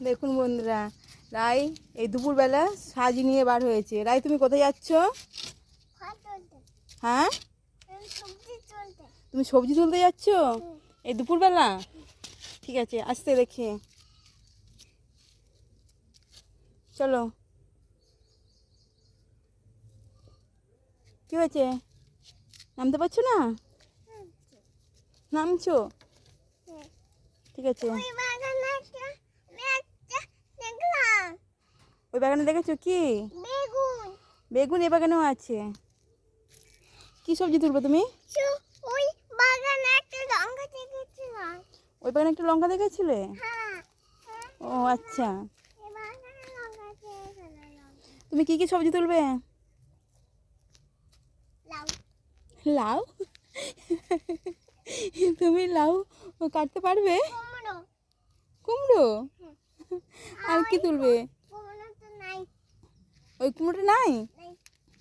দেখুন বন্ধুরা রাই এই দুপুরবেলা সাজি নিয়ে বার হয়েছে। রাই তুমি কোথায় যাচ্ছ? হ্যাঁ? তুমি সবজি তুলতে যাচ্ছ? এই দুপুরবেলা? ঠিক আছে আসতে দেখে। চলো। কি হয়েছে? নামতে পারছ না? নামছো। ঠিক আছে ওই বাগানে একটা আমি একটা দেখলাম ওই বাগানে দেখেছ কি? বেগুন। বেগুন এ বাগানেও আছে। কি সবজি তুলবে তুমি? ওই বাগানে একটা লঙ্কা দেখেছিলাম। ওই বাগানে একটা লঙ্কা দেখেছিলে? হ্যাঁ। ও আচ্ছা। তুমি কি কি সবজি তুলবে? লাউ। তুমি লাউ কাটতে পারবে? কুমড়ো। আর কি তুলবে? ওই কুমড়োটা নাই?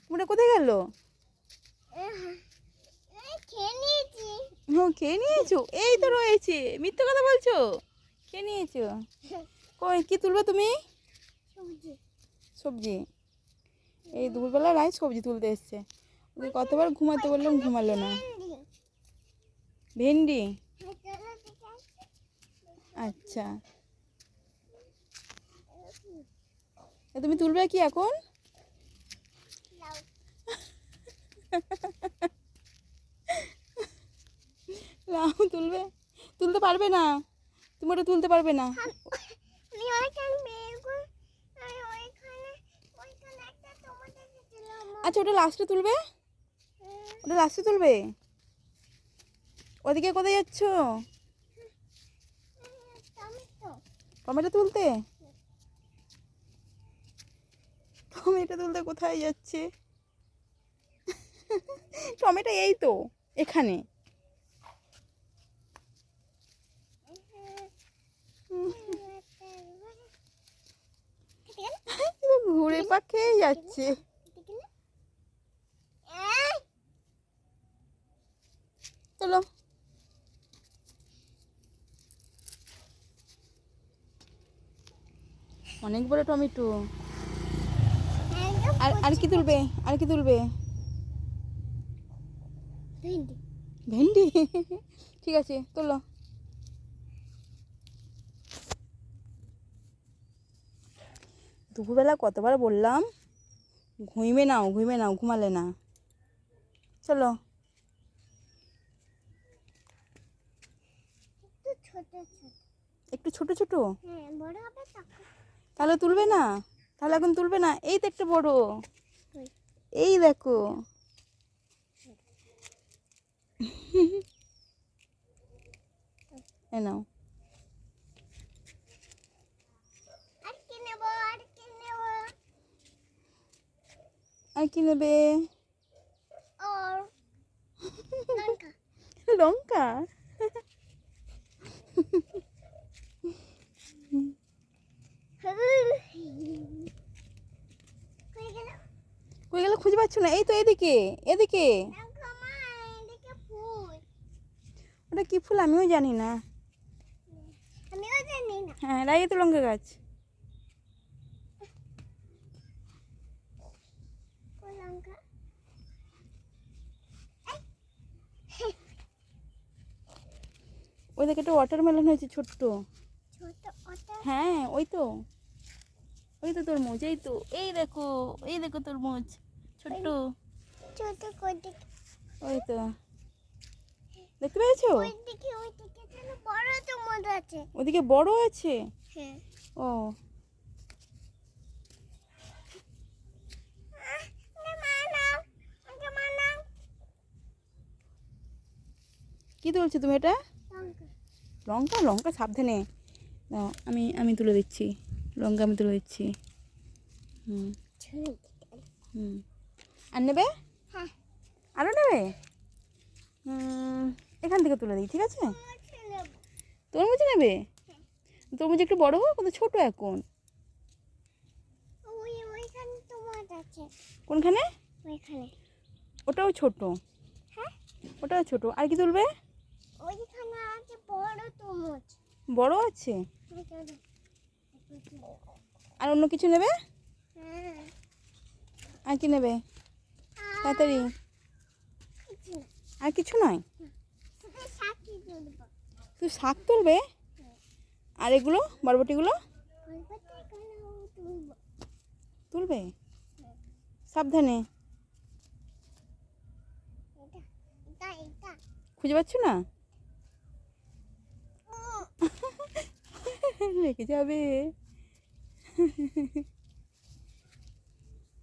কুমড়োটা কোথায় গেল? ও খেয়ে নিয়েছো? এই তো রয়েছে। মিথ্যে কথা বলছো? খেয়ে নিয়েছো? কই কি তুলবে তুমি? সবজি। এই দুপুরবেলা রাই সবজি তুলতে এসছে। ওকে কতবার ঘুমাতে বললাম ঘুমালো না। ভেন্ডি। আচ্ছা এ তুমি তুলবে কি এখন? লাউ। তুলবে? তুলতে পারবে না। তুমি ওটা তুলতে পারবে না। আচ্ছা ওটা লাস্টে তুলবে? ওটা লাস্টে তুলবে? ওদিকে কোথায় যাচ্ছ? টমেটো তুলতে? টমেটো তুলতে কোথায় যাচ্ছে? টমেটো এই তো, এখানে। ঘুরে পা খেয়ে যাচ্ছে। চলো। অনেক বড় টমেটো। আর আর কি তুলবে? আর কি তুলবে? ভেন্ডি। ভেন্ডি? ঠিক আছে তোলো। দুপুরবেলা কতবার বললাম ঘুমিয়ে নাও ঘুমে নাও ঘুমালে না। চলো। একটু ছোট ছোট। হ্যাঁ তাহলে তুলবে না? তাহলে এখন তুলবে না? এই তো একটা বড়। এই দেখো। এ নাও। আর কি নেব লঙ্কা লঙ্কা কই গেল কই গেলে খুঁজে পাচ্ছ না? এই তো এদিকে এদিকে। ওটা কি ফুল? আমিও জানি না। হ্যাঁ রাই তো লঙ্কা গাছ। ওই দেখে একটা ওয়াটারমেলন হয়েছে ছোট্ট। হ্যাঁ ওই তো। ওই তো তরমুজ এই তো। এই দেখো এই দেখো তরমুজ ছোট্ট। ছোট কোন ওই তো দেখতে পেয়েছ? ওই দিকে ওই দিকে যেন বড় চমচ আছে। ওদিকে বড় আছে? হ্যাঁ। ও। কি তুলছো তুমি এটা? লঙ্কা। লঙ্কা? লঙ্কা সাবধানে। দাও আমি আমি তুলে দিচ্ছি। লঙ্কা আমি তুলে দিচ্ছি। হুম। হুম। আর নেবে? হ্যাঁ। আরও নেবে? এখান থেকে তুলে দিই ঠিক আছে? তরমুজ নেবে? তরমুজ একটু বড় হোক কত ছোট এখন। কোনখানে? ওটাও ছোট। হ্যাঁ? ওটাও ছোট। আর কি তুলবে? বড় আছে? আর অন্য কিছু নেবে? হ্যাঁ। আর কি নেবে? তাড়াতাড়ি। আর কিছু নয়? শুধু শাক তুলবে? আর এগুলো বরবটিগুলো? তুলবো? সাবধানে। খুঁজে পাচ্ছ না? লেগে যাবে।